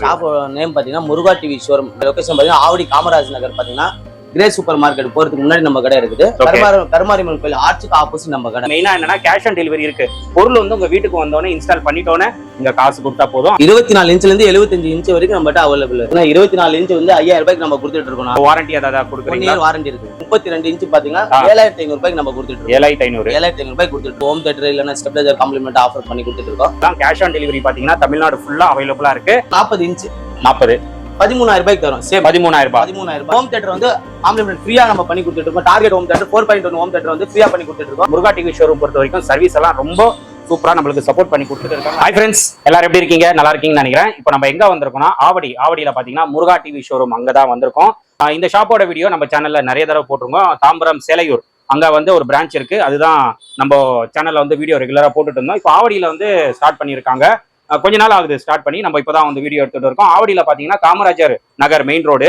Shop name பாத்தீங்கன்னா முருகா TV showroom location பாத்தீங்கன்னா ஆவடி காமராஜ் நகர் பாத்தீங்கன்னா கிரே சூப்பர் மார்க்கெட் போறதுக்கு முன்னாடி நம்ம கடை இருக்குது. கருமாரி கருமாரியம்மன் கோயில் ஆர்ச்சுக்கு ஆப்போசிட் நம்ம கடை. மெயினா என்னன்னா கேஷ் ஆன் டெலிவரி இருக்கு. பொருள் வந்து உங்க வீட்டுக்கு வந்தோடனே இன்ஸ்டால் பண்ணிட்டோன்னே இங்க காசு கொடுத்தா போதும். இருபத்தி நாலு இன்ச்ல இருந்து எழுபத்தஞ்சு இன்ச் வரைக்கும் நம்மகிட்ட அவைலபிள் இருக்கு இருபத்தி நாலு இன்ச் வந்து ஐயாயிரம் ரூபாய்க்கு நம்ம கொடுத்துட்டு இருக்கோம். வாரண்டி கொடுக்குறீங்களா? இயர் வாரண்டி இருக்கு. முப்பத்தி ரெண்டு இன்ச் பாத்தீங்கன்னா. ஏழாயிரத்தி ஐநூறு ரூபாய்க்கு நம்ம கொடுத்துட்டு இருக்கோம். ஏழாயிரத்தி ஐநூறு. ஏழாயிரத்தி ஐநூறு ரூபாய்க்கு கொடுத்துட்டு ஹோம் தேட்டர் இல்லைன்னா ஸ்டெபிலைசர் காம்ப்ளிமெண்ட் ஆஃபர் பண்ணி கொடுத்துட்டு இருக்கோம். கேஷ் ஆன் டெலிவரி பாத்தீங்கன்னா தமிழ்நாடு ஃபுல்லா அவைலபிளா இருக்கு. நாற்பது இன்ச் நாற்பது பதிமூணாயிரம் ரூபாய்க்கு தரும். சேம் பதிமூணாயிரம் ரூபாய். பதிமூணாயிரம் ரூபாய். ஹோம் தேட்டர் வந்து காம்ப்ளிமெண்ட் ஃப்ரீயா நம்ம பண்ணி கொடுத்துட்டு இருக்கோம். Target home theatre four point one home theatre வந்து ஃப்ரீயா பண்ணி கொடுத்துட்டு இருக்கோம். முருகா டிவி ஷோரூம் பொறுத்த வரைக்கும் சர்வீஸ் எல்லாம் ரொம்ப சூப்பரா நம்மளுக்கு சப்போர்ட் பண்ணி கொடுத்துட்டு இருக்காங்க. ஹாய் ஃப்ரெண்ட்ஸ் எல்லாரும் எப்படி இருக்கீங்க? நல்லா இருக்கீங்கன்னு நினைக்கிறேன். இப்போ நம்ம எங்க வந்திருக்கோம்னா ஆவடி. ஆவடியில பாத்தீங்கன்னா முருகா டிவி ஷோரூம் அங்கதான் வந்திருக்கோம். ஆஹ் இந்த ஷாப்போட வீடியோ நம்ம சேனல்ல நிறைய தடவை போட்டிருக்கோம். தாம்பரம் சேலையூர். அங்க வந்து ஒரு பிரான்ச் இருக்கு. அதுதான் நம்ம சேனல்ல வந்து வீடியோ ரெகுலரா போட்டுட்டு இருந்தோம். இப்போ ஆவடியில வந்து ஸ்டார்ட் பண்ணியிருக்காங்க. கொஞ்ச நாள் ஆகுது ஸ்டார்ட் பண்ணி. நம்ம இப்போதான் வந்து வீடியோ எடுத்துட்டு இருக்கோம். ஆவடியில் பாத்தீங்கன்னா காமராஜர் நகர் மெயின் ரோடு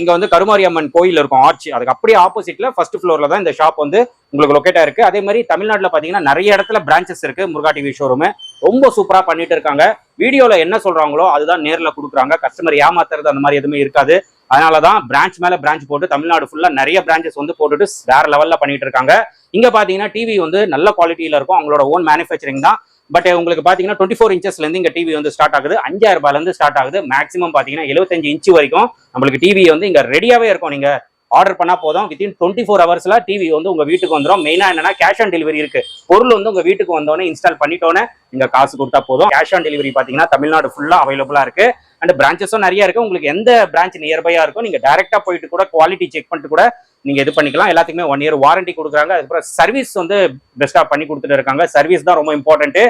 இங்க வந்து கருமாரியம்மன் கோயில் இருக்கும் ஆர்ச்சி. அதுக்கு அப்படியே ஆப்போசிட்ல ஃபர்ஸ்ட் ஃப்ளோர்ல தான் இந்த ஷாப் வந்து உங்களுக்கு லொக்கேட்டா இருக்கு. அதே மாதிரி தமிழ்நாட்டில் பார்த்தீங்கன்னா நிறைய இடத்துல பிரான்ச்சஸ் இருக்கு முருகா டிவி ஷோரூம் ரொம்ப சூப்பரா பண்ணிட்டு இருக்காங்க. வீடியோல என்ன சொல்றாங்களோ அதுதான் நேரில் கொடுக்குறாங்க. கஸ்டமர் ஏமாத்துறது அந்த மாதிரி எதுவுமே இருக்காது. அதனால தான் பிரான்ச் மேல பிரான்ச் போட்டு தமிழ்நாடு ஃபுல்லா நிறைய பிரான்ச்சஸ் வந்து போட்டுட்டு வேற லெவல்ல பண்ணிட்டு இருக்காங்க. இங்க பாத்தீங்கன்னா டிவி வந்து நல்ல குவாலிட்டியில இருக்கும். அவங்களோட ஓன் மேனுஃபேக்சரிங் தான். பட் eh, உங்களுக்கு பார்த்தீங்கன்னா டுவெண்ட்டி ஃபோர் இன்ச்சஸ்ல இருந்து இங்க டிவி வந்து ஸ்டார்ட் ஆகுது. அஞ்சாயிரம் ரூபாயிலிருந்து ஸ்டார்ட் ஆகுது. மேக்ஸிமம் பார்த்தீங்கன்னா எழுபத்தஞ்சு இன்ச்சு வரைக்கும் நம்மளுக்கு டிவி வந்து இங்க ரெடியாவே இருக்கும். நீங்க ஆர்டர் பண்ணா போதும். வித்தின் டுவெண்ட்டி ஃபோர் ஹவர்ஸ்ல டிவி வந்து உங்க வீட்டுக்கு வந்துடும் மெயினா என்னன்னா கேஷ் ஆன் டெலிவரி இருக்கு. பொருள் வந்து உங்க வீட்டுக்கு வந்தோடனே இன்ஸ்டால் பண்ணிட்டோன்னே நீங்க காசு கொடுத்தா போதும். கேஷ் ஆன் டெலிவரி பாத்தீங்கன்னா தமிழ்நாடு ஃபுல்லா அவைலபிளா இருக்கு. அண்ட் பிரான்ச்சஸும் நிறைய இருக்கு. உங்களுக்கு எந்த பிரான்ச் நியர்பையா இருக்கும் நீங்க டேரெக்டாக போயிட்டு கூட குவாலிட்டி செக் பண்ணிட்டு கூட நீங்க இது பண்ணிக்கலாம். எல்லாத்துக்குமே ஒன் இயர் வாரண்டி கொடுக்குறாங்க. அதுக்கப்புறம் சர்வீஸ் வந்து பெஸ்டா பண்ணி கொடுத்துட்டு இருக்காங்க. சர்வீஸ் தான் ரொம்ப இம்பார்ட்டன்ட்டு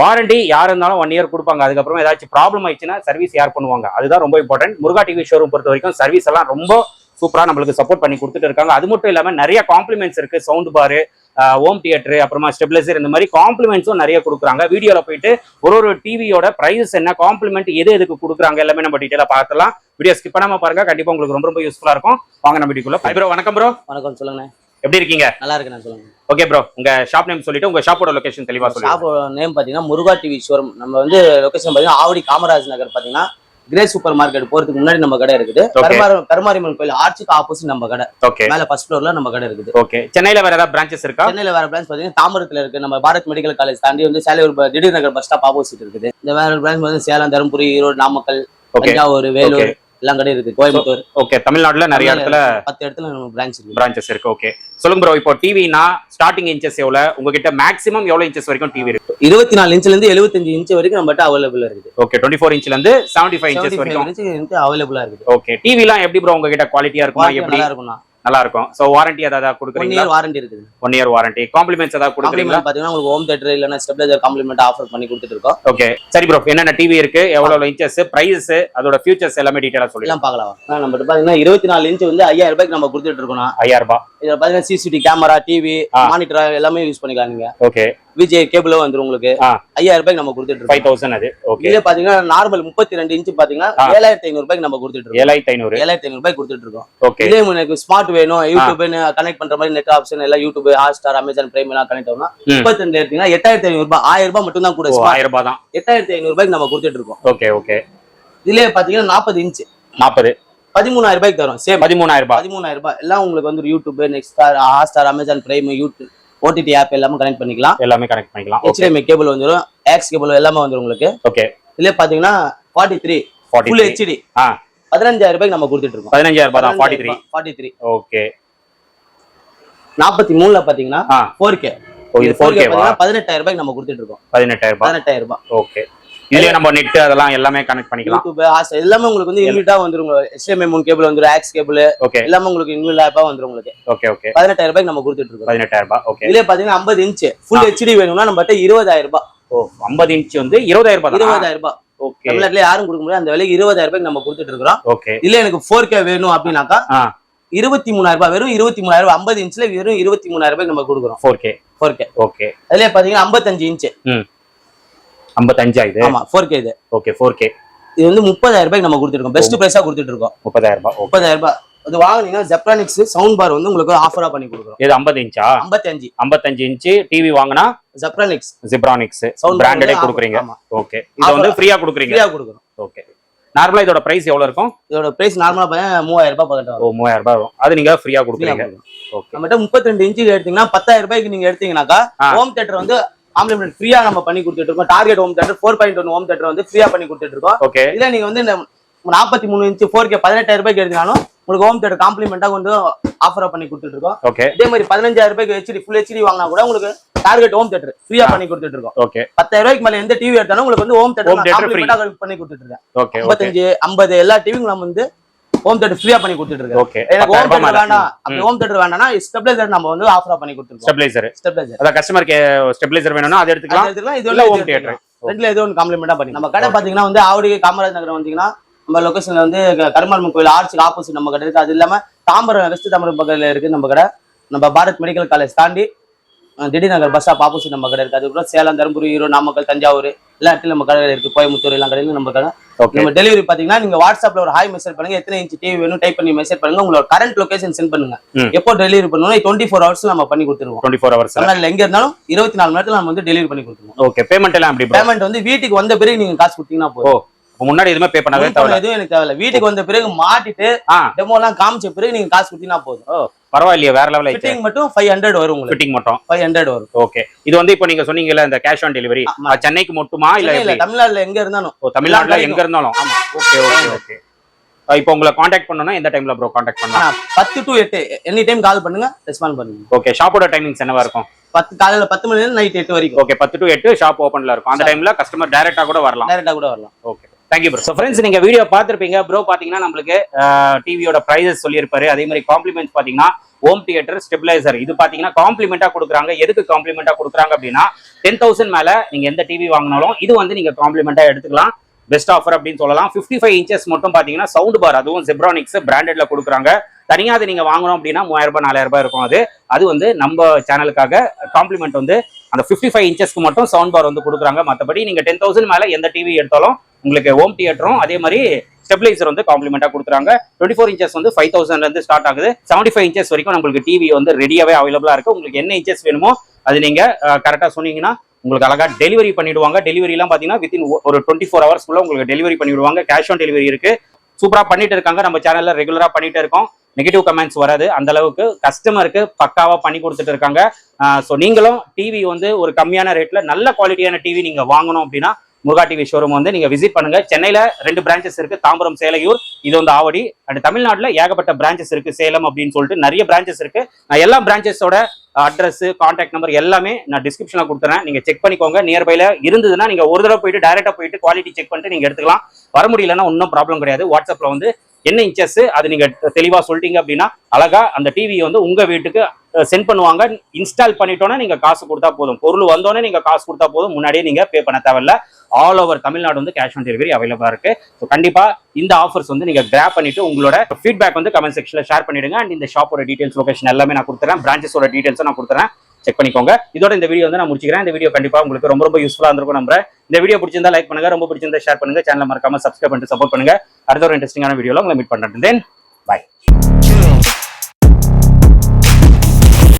வாரண்டி யார் இருந்தாலும் ஒன் இயர் கொடுப்பாங்க. அதுக்கப்புறம் ஏதாச்சும் ப்ராப்ளம் ஆயிடுச்சுன்னா சர்வீஸ் யார் பண்ணுவாங்க? அதுதான் ரொம்ப இம்பார்ட்டன்ட் முருகா டிவி ஷோரூம் பொறுத்த வரைக்கும் சர்வீஸ் எல்லாம் ரொம்ப சூப்பரா நம்மளுக்கு சப்போர்ட் பண்ணி கொடுத்துட்டு இருக்காங்க. அது மட்டும் இல்லாம நிறைய காம்ப்ளிமெண்ட்ஸ் இருக்கு. சவுண்ட் பாரு ஹோம் தியேட்டர் அப்புறமா ஸ்டெபிலைசர் இந்த மாதிரி காம்ப்ளிமெண்ட்ஸும் நிறைய கொடுக்குறாங்க. வீடியோல போயிட்டு ஒரு ஒரு டிவியோட பிரைஸ் என்ன காம்ப்ளிமெண்ட் எது எதுக்கு கொடுக்குறாங்க எல்லாமே நம்ம டீட்டெயிலாக பார்க்கலாம் வீடியோ ஸ்கிப் பண்ணாம பாருங்க கண்டிப்பா உங்களுக்கு ரொம்ப ரொம்ப யூஸ்ஃபுல்லா இருக்கும். வாங்க நம்ம வீடியோக்குள்ள ப்ரோ வணக்கம் ப்ரோ வணக்கம் சொல்லுங்க. எப்படி இருக்கீங்க? நல்லா இருக்கு நான் சொல்லுங்க. ஓகே ப்ரோ உங்க ஷாப் நேம் சொல்லிட்டு உங்க ஷாப்போட லொகேஷன் தெளிவா சொல்லுங்க. ஷாப் நேம் பாத்தீங்கன்னா முருகா டிவி ஷோரூம் நம்ம வந்து லொகேஷன் பாத்தீங்கன்னா ஆவடி காமராஜ் நகர் பாத்தீங்கன்னா கிரே சூப்பர் மார்க்கெட் போறதுக்கு முன்னாடி நம்ம கடை இருக்குது. கருமாரியம்மன் கோயில் ஆர்ச்சுக்கு ஆப்போசிட் நம்ம கடை. ஓகே மேல ஃபர்ஸ்ட் ஃப்ளோர்ல நம்ம கடை இருக்குது. ஓகே சென்னையில வேற ஏதாவது பிரான்ச்சஸ் இருக்கா? சென்னையில வேற பிரான்ச் பாத்தீங்கன்னா தாம்பரத்துல இருக்கு. நம்ம பாரத் மெடிக்கல் காலேஜ் தாண்டி வந்து சேலையூர் திடீர் நகர் பஸ் ஸ்டாப் ஆப்போசிட் இருக்குது. இந்த வேற பிரான்ச் வந்து சேலம் தருமபுரி ஈரோடு நாமக்கல் தஞ்சாவூர் வேலூர் எல்லாம் கடை இருக்கு. கோயம்புத்தூர். ஓகே தமிழ்நாட்டுல நிறைய இடத்துல பத்து இடத்துல நம்ம பிரான்ச் இருக்கு. பிரான்ச்சஸ் இருக்கு. ஓகே சொல்லுங்க ப்ரோ இப்போ டிவினா ஸ்டார்டிங் இன்ச்சஸ் எவ்வளவு? உங்ககிட்ட மேக்ஸிமம் எவ்வளவு இன்ச்சஸ் வரைக்கும் டிவி இருக்கு? இருபத்தி நாலு இன்ச்ல இருந்து எழுபத்தஞ்சு இன்ச் வரைக்கும் நம்மகிட்ட அவைலபிள் இருக்குது. ஓகே டுவெண்ட்டி ஃபோர் இன்ச்ல இருந்து செவன்டி ஃபைவ் இன்ச்சஸ் வரைக்கும் அவைலபிளா இருக்குது. ஓகே டிவிலாம் எப்படி ப்ரோ உங்ககிட்ட குவாலிட்டியா இருக்குமா? எப்படி? நல்லா இருக்கும்ண்ணா. நல்லா இருக்கும் சோ வாரண்டி ஏதாவது கொடுக்குறீங்களா? இயர் வாரண்டி இருக்குது. ஒன் இயர் வாரண்டி காம்ப்ளிமெண்ட்ஸ் ஏதாவது கொடுக்குறீங்களா? பாத்தீங்கன்னா உங்களுக்கு ஹோம் தேட்டர் இல்லைன்னா ஸ்டெபிலைசர் காம்ப்ளிமெண்ட் ஆஃபர் பண்ணி கொடுத்துட்டு இருக்கோம். ஓகே சரி ப்ரோ என்னென்ன டிவி இருக்கு எவ்வளவு இன்ச்சஸ் பிரைஸ் அதோட ஃபியூச்சர்ஸ் எல்லாமே டீடைலா சொல்லுங்க. எல்லாம் பார்க்கலாம். நம்ம பாத்தீங்கன்னா இருபத்தி நாலு இன்ச் வந்து ஐயாயிரம் ரூபாய்க்கு நம்ம கொடுத்துட்டு இருக்கோம். ஐயாயிரம் ரூபாய் இதுல பாத்தீங்கன்னா சிசிடி கேமரா டிவி. மானிட்டர் எல்லாமே யூஸ் பண்ணிக்கலாம் நீங்க ஓகே விஜய் கேபிளும் வந்துரும் உங்களுக்கு. ஐயாயிரம் ரூபாய்க்கு நம்ம கொடுத்துட்டு ஃபைவ் தௌசண்ட் அது. ஓகே இதே பாத்தீங்கன்னா நார்மல் முப்பத்தி ரெண்டு இன்ச் பாத்தீங்கன்னா. ஏழாயிரத்தி ஐநூறு ரூபாய்க்கு நம்ம கொடுத்துட்டு இருக்கோம். ஏழாயிரத்தி ஐநூறு. ஏழாயிரத்தி ஐநூறு ரூபாய்க்கு கொடுத்துட்டு இருக்கோம். ஓகே இதே உங்களுக்கு ஸ்மார்ட் வேணும் யூடியூப்னு கனெக்ட் பண்ற மாதிரி நெட் ஆப்ஷன் எல்லாம் YouTube Hotstar Amazon Prime எல்லாம் கனெக்ட் ஆகும்னா ம். முப்பத்தி ரெண்டு எடுத்தீங்கன்னா எட்டாயிரத்தி ஐநூறு ரூபாய் ஆயிரம் ரூபாய் மட்டும் தான் கூட ஆயிரம் ரூபாய் தான். எட்டாயிரத்தி ஐநூறு ரூபாய்க்கு நம்ம கொடுத்துட்டு இருக்கோம். ஓகே ஓகே இதுலயே பாத்தீங்கன்னா நாற்பது இன்ச் நாற்பது பதிமூணாயிரம் ரூபாய்க்கு தரும் சேம் பதிமூணாயிரம் ரூபாய். பதிமூணாயிரம் ரூபாய். எல்லாம் உங்களுக்கு வந்து YouTube next star Hotstar Amazon Prime YouTube OTT app எல்லாமே கனெக்ட் பண்ணிக்கலாம். எல்லாமே கனெக்ட் பண்ணிக்கலாம். HDMI கேபிள் வந்துரும் ஆக்ஸ் கேபிள் எல்லாமே வந்துரும் உங்களுக்கு. ஓகே இதுல பாத்தீங்கன்னா ஃபார்ட்டி த்ரீ ஃபுல் ஹெச்டி பதினஞ்சாயிரம் ரூபாய்க்கு நம்ம கொடுத்துட்டு இருக்கோம். பதினஞ்சாயிரம் ரூபாய் தான் forty three forty three okay நாற்பத்தி மூணுல பாத்தீங்கன்னா ஃபோர் கே பதினெட்டாயிரம் ரூபாய்க்கு நம்ம கொடுத்துட்டு இருக்கோம். பதினெட்டாயிரம் பதினெட்டாயிரம் ரூபாய். ஓகே இதுலயே நம்ம நெட் அதெல்லாம் எல்லாமே கனெக்ட் பண்ணிக்கலாம். யூடியூப் எல்லாமே உங்களுக்கு வந்து இன்விட்டா வந்துரும். HDMI மூணு கேபிள் வந்துரும் ஆக்ஸ் கேபிள் ஓகே எல்லாமே உங்களுக்கு ஆப்பா வந்துரும் உங்களுக்கு. ஓகே ஓகே பதினெட்டாயிரம் ரூபாய்க்கு நம்ம கொடுத்துட்டு இருக்கோம். பதினெட்டாயிரம் ரூபாய் ஓகே இதுல பாத்தீங்கன்னா ஐம்பது இன்ச் ஃபுல் ஹெச்டி வேணும்னா நம்மகிட்ட இருபதாயிரம் ரூபாய். ஓ ஐம்பது இன்ச் வந்து இருபதாயிரம் ரூபாய் இருபதாயிரம் ரூபாய். ஓகே தமிழ்நாட்டுல யாரும் கொடுக்க முடியாது. அந்த விலைக்கு இருபதாயிரம் ரூபாய்க்கு நம்ம கொடுத்துட்டு இருக்கிறோம். ஓகே இல்ல எனக்கு ஃபோர் கே வேணும் அப்படின்னாக்கா இருபத்தி மூணாயிரம் ரூபாய் வெறும் இருபத்தி மூணாயிரம் ரூபாய் ஐம்பது இன்ச்ல வெறும் இருபத்தி மூணாயிரம் ரூபாய்க்கு நம்ம கொடுக்குறோம். Four K four K okay அதுல பாத்தீங்கன்னா ஐம்பத்தஞ்சு இன்ச் ஐம்பத்தஞ்சா இது? ஆமா ஃபோர் கே இது. ஓகே ஃபோர் கே இது வந்து முப்பதாயிரம் ரூபாய்க்கு நம்ம கொடுத்துருக்கோம் பெஸ்ட் பிரைஸா கொடுத்துட்டு இருக்கோம். முப்பதாயிரம் ரூபாய் முப்பதாயிரம் ரூபாய். அது வாங்குனீங்கன்னா ஜெப்ரானிக்ஸ் சவுண்ட் பார் வந்து உங்களுக்கு ஆஃபரா பண்ணி கொடுக்குறோம். இது ஐம்பது இன்ச்சா? ஐம்பத்தஞ்சு. ஐம்பத்தஞ்சு இன்ச்சு டிவி வாங்கினா ஜெப்ரானிக்ஸ் ஜிப்ரானிக்ஸ் Sound பிராண்டடே கொடுக்குறீங்க. ஓகே இது வந்து ஃப்ரீயா கொடுக்குறீங்க. ஃப்ரீயா கொடுக்குறோம். ஓகே நார்மலா இதோட பிரைஸ் எவ்வளவு இருக்கும்? இதோட பிரைஸ் நார்மலா பார்த்தா மூவாயிரம் ரூபாய் பக்கத்துல ஓ மூவாயிரம் ரூபாய் வரும். அது நீங்க ஃப்ரீயா கொடுக்குறீங்க. ஓகே நம்மகிட்ட முப்பத்தி ரெண்டு இன்ச்சு எடுத்தீங்கன்னா பத்தாயிரம் ரூபாய்க்கு நீங்க எடுத்தீங்கன்னாக்கா. ஹோம் தேட்டர் வந்து காம்ப்ளிமெண்ட் ஃப்ரீயா நம்ம பண்ணி கொடுத்துட்டு இருக்கோம். Target home theatre four point one home theatre வந்து ஃப்ரீயா பண்ணி கொடுத்துட்டு இருக்கோம். ஓகே இல்ல நீங்க வந்து இந்த நாற்பத்தி மூணு இன்ச்சு ஃபோர் கே பதினெட்டாயிரம் ரூபாய்க்கு எடுத்தீங்கனாலும் உங்களுக்கு ஹோம் தேட்டர் காம்ப்ளிமெண்டா வந்து ஆஃபரா பண்ணி கொடுத்துட்டு இருக்கோம். ஓகே இதே மாதிரி பதினஞ்சாயிரம் ரூபாய்க்கு ஹெச்டி ஃபுல் ஹெச்டி வாங்கினா கூட உங்களுக்கு டார்கெட் ஹோம் தேட்டர் ஃப்ரீயா பண்ணி கொடுத்துட்டு இருக்கோம். ஓகே பத்தாயிரம் ரூபாய்க்கு மேல எந்த டிவி எடுத்தாலும் உங்களுக்கு வந்து ஹோம் தேட்டர் பண்ணி கொடுத்துட்டு இருக்கேன். ஐம்பத்தஞ்சு ஐம்பது எல்லா டிவியும் நம்ம வந்து ஹோம் தேட்டர் ஃப்ரீயா பண்ணி கொடுத்துட்டு இருக்கேன் ஓகே எனக்கு ஹோம் தேட்டர் வேண்டாம் அப்படி ஹோம் தேட்டர் வேண்டாம்னா ஸ்டெபிலைசர் நம்ம வந்து ஆஃபரா பண்ணி கொடுத்துருக்கோம். ஸ்டெபிளைசர் ஸ்டெபிலைசர் அதான் கஸ்டமருக்கு ஸ்டெபிளைசர் வேணும்னா அது எடுத்துக்கலாம். எடுத்துக்கலாம். இது இல்ல ஹோம் தியேட்டர் ரெண்டுல ஏதோ ஒன்று காம்ப்ளிமெண்டா பண்ணி நம்ம கடை பாத்தீங்கன்னா வந்து ஆவடி காமராஜ் நகரம் வந்தீங்கன்னா நம்ம லொகேஷன்ல வந்து க- கருமாரியம்மன் கோயில் ஆர்ச்சுக்கு ஆப்போசிட் நம்ம கடை இருக்கு. அது இல்லாம தாம்பரம் வெஸ்ட் தாம்பரம் பக்கத்துல இருக்கு நம்ம கடை. நம்ம பாரத் மெடிக்கல் காலேஜ் தாண்டி அஹ், திடீர் நகர் பஸ் ஸ்டாப் ஆப்போசிட் நம்ம கடை இருக்கு. அதுக்கப்புறம் சேலம் தருமபுரி ஈரோடு நாமக்கல் தஞ்சாவூர் எல்லா இடத்துலயும் நம்ம கடை இருக்கு. கோயம்புத்தூர் எல்லா கடையிலும் நம்ம கடை. நம்ம டெலிவரி பாத்தீங்கன்னா நீங்க வாட்ஸ்அப்ல ஒரு ஹாய் மெசேஜ் பண்ணுங்க. எத்தனை இன்ச் டிவி வேணும் டைப் பண்ணி மெசேஜ் பண்ணுங்க. உங்களோட கரண்ட் லொகேஷன் சென்ட் பண்ணுங்க. எப்போ டெலிவரி பண்ணணும் டுவெண்ட்டி ஃபோர் ஹவர்ஸ் நம்ம பண்ணி கொடுத்துருவோம். டுவெண்ட்டி ஃபோர் ஹவர்ஸ் தமிழ்நாட்டுல எங்க இருந்தாலும் இருபத்தி நாலு மணி நேரத்துல நம்ம வந்து டெலிவரி பண்ணி கொடுத்துருவோம். ஓகே பேமெண்ட் எல்லாம் எப்படி bro? பேமெண்ட் வந்து வீட்டுக்கு வந்த பிறகு நீங்க காசு கொடுத்தீங்கன்னா போதும். முன்னாடி எதுவுமே பே பண்ணவே தேவையில்ல எதுவும் எனக்கு தேவையில்ல. வீட்டுக்கு வந்த பிறகு மாட்டிட்டு டெமோ எல்லாம் காமிச்ச பிறகு நீங்க காசு கொடுத்தீங்கன்னா போதும். பரவாயில்லையே வேற லெவல் ஃபிட்டிங் மட்டும் ஃபைவ் ஹண்ட்ரட் வரும் ஃபிட்டிங் மட்டும்? ஃபைவ் ஹண்ட்ரட் வரும். ஓகே இது வந்து இப்போ நீங்க சொன்னீங்கல்ல இந்த கேஷ் ஆன் டெலிவரி ஆமா. சென்னைக்கு மட்டுமா இல்ல இல்ல? தமிழ்நாட்டுல எங்க இருந்தாலும். ஓ தமிழ்நாட்டுல எங்க இருந்தாலும். ஓகே ஓகே ஓகே இப்போ உங்களை காண்டாக்ட் பண்ணனும் எந்த டைம்ல ப்ரோ காண்டாக்ட் பண்ணலாம்? பத்து டு எட்டு. எனி டைம் கால் பண்ணுங்க ரெஸ்பாண்ட் பண்ணுங்க. ஓகே ஷாப்போட டைமிங்ஸ் என்னவா இருக்கும்? பத்து காலையில பத்து மணில நைட் எட்டு வரைக்கும். ஓகே பத்து டு எட்டு ஷாப் ஓப்பன்ல இருக்கும். அந்த டைம்ல கஸ்டமர் டைரக்டா கூட வரலாம். டைரக்டா கூட வரலாம். Okay thank you bro so friends நீங்கள் வீடியோ பார்த்துருப்பீங்க. ப்ரோ பாத்தீங்கன்னா நம்மளுக்கு டிவியோட ப்ரைஸஸ் சொல்லியிருப்பாரு. அதே மாதிரி காம்ப்ளிமெண்ட்ஸ் பார்த்தீங்கன்னா ஹோம் தியேட்டர் ஸ்டெபிலைசர் இது பாத்தீங்கன்னா காம்ப்ளிமெண்ட்டாக கொடுக்குறாங்க. எதுக்கு காம்ப்ளிமெண்ட்டாக கொடுக்குறாங்க அப்படின்னா டென் தௌசண்ட் மேலே நீங்கள் எந்த டிவி வாங்கினாலும் இது வந்து நீங்கள் காம்ப்ளிமெண்ட்டாக எடுத்துக்கலாம். பெஸ்ட் ஆஃபர் அப்படின்னு சொல்லலாம். 55 ஃபைவ் இன்ச்சஸ் மட்டும் பார்த்தீங்கன்னா சவுண்ட் பார் அதுவும் ஜெப்ரானிக்ஸ் பிராண்டட்ல கொடுக்குறாங்க. தனியாக அது நீங்க வாங்கணும் அப்படின்னா மூவாயிரம் ரூபாய் நாலாயிரம் ரூபாய் இருக்கும் அது. அது வந்து நம்ம சேனலுக்காக காம்ப்ளிமெண்ட் வந்து அந்த 55 ஃபைவ் இன்ச்சஸ்க்கு மட்டும் சவுண்ட் பார் வந்து கொடுக்குறாங்க. மற்றபடி நீங்க டென் தௌசண்ட் மேலே எந்த டிவி எடுத்தாலும் உங்களுக்கு ஹோம் தியேட்டரும் அதே மாதிரி ஸ்டெபிலைசர் வந்து காம்ப்ளிமெண்டா கொடுக்குறாங்க. டுவெண்ட்டி ஃபோர் இன்ச்சஸ் வந்து ஃபைவ் தௌசண்ட்ல இருந்து ஸ்டார்ட் ஆகுது. செவன்டி ஃபைவ் இன்ச்சஸ் வரைக்கும் உங்களுக்கு டிவி வந்து ரெடியாவே அவைலபிளா இருக்கு. உங்களுக்கு என்ன இன்ச்சஸ் வேணுமோ அது நீங்க கரெக்டா சொன்னீங்கன்னா உங்களுக்கு அழகா டெலிவரி பண்ணிடுவாங்க. டெலிவரி எல்லாம் பாத்தீங்கன்னா வித்தின் ஒரு டுவெண்ட்டி ஃபோர் ஹவர்ஸ்க்குள்ள உங்களுக்கு டெலிவரி பண்ணிவிடுவாங்க கேஷ் ஆன் டெலிவரி இருக்கு. சூப்பரா பண்ணிட்டு இருக்காங்க. நம்ம சேனல்ல ரெகுலரா பண்ணிட்டு இருக்கோம். நெகட்டிவ் கமெண்ட்ஸ் வராது. அந்த அளவுக்கு கஸ்டமருக்கு பக்காவா பண்ணி கொடுத்துட்டு இருக்காங்க. ஸோ நீங்களும் டிவி வந்து ஒரு கம்மியான ரேட்ல நல்ல குவாலிட்டியான டிவி நீங்க வாங்கணும் அப்படின்னா முருகா டிவி ஷோரூம் வந்து நீங்க விசிட் பண்ணுங்க. சென்னையில ரெண்டு பிரான்ச்சஸ் இருக்கு. தாம்பரம் சேலையூர். இது வந்து ஆவடி. அண்ட் தமிழ்நாட்டில் ஏகப்பட்ட பிரான்ச்சஸ் இருக்கு. சேலம் அப்படின்னு சொல்லிட்டு நிறைய பிரான்ச்சஸ் இருக்கு. நான் எல்லா பிரான்ச்சஸோட அட்ரஸ் கான்டாக்ட் நம்பர் எல்லாமே நான் டிஸ்கிரிப்ஷன்ல கொடுத்துறேன். நீங்க செக் பண்ணிக்கோங்க. நியர்பைல இருந்ததுன்னா நீங்க ஒரு தடவை போயிட்டு டைரக்டா போயிட்டு குவாலிட்டி செக் பண்ணிட்டு நீங்க எடுத்துக்கலாம். வர முடியலன்னா ஒன்றும் ப்ராப்ளம் கிடையாது. வாட்ஸ்அப்ல வந்து என்ன இன்ச்சஸ் அது நீங்க தெளிவா சொல்லிட்டீங்க அப்படின்னா அழகா அந்த டிவி வந்து உங்க வீட்டுக்கு சென்ட் பண்ணுவாங்க. இன்ஸ்டால் பண்ணிட்டோன்னா நீங்க காசு கொடுத்தா போதும். பொருள் வந்தோடனே நீங்க காசு கொடுத்தா போதும். முன்னாடியே நீங்க பே பண்ண தேவையில்ல. ஆல் ஓவர் தமிழ்நாடு வந்து கேஷ் ஆன் டெலிவரி அவைலபிளா இருக்கு. ஸோ கண்டிப்பா இந்த ஆஃபர்ஸ் வந்து நீங்க கிராப் பண்ணிட்டு உங்களோட ஃபீட்பேக் வந்து கமெண்ட் செக்ஷன்ல ஷேர் பண்ணிடுங்க. அண்ட் இந்த ஷாப்போட டீடைல்ஸ் லொகேஷன் எல்லாமே நான் கொடுத்துறேன். பிரான்ச்சஸோட டீடைல்ஸும் நான் கொடுத்துறேன். செக் பண்ணிக்கோங்க. இதோட இந்த வீடியோ வந்து நான் முடிச்சுக்கிறேன். இந்த வீடியோ கண்டிப்பா உங்களுக்கு ரொம்ப ரொம்ப யூஸ்ஃபுல்லா இருந்திருக்கும் நம்புறேன். இந்த வீடியோ பிடிச்சிருந்தா லைக் பண்ணுங்க. ரொம்ப பிடிச்சிருந்தா ஷேர் பண்ணுங்க. சேனல் மறக்காம சப்ஸ்கிரைப் பண்ணிட்டு சப்போர்ட் பண்ணுங்க. அடுத்த ஒரு இன்ட்ரெஸ்டிங்கான வீடியோல உங்களை மீட் பண்றேன். தென் பை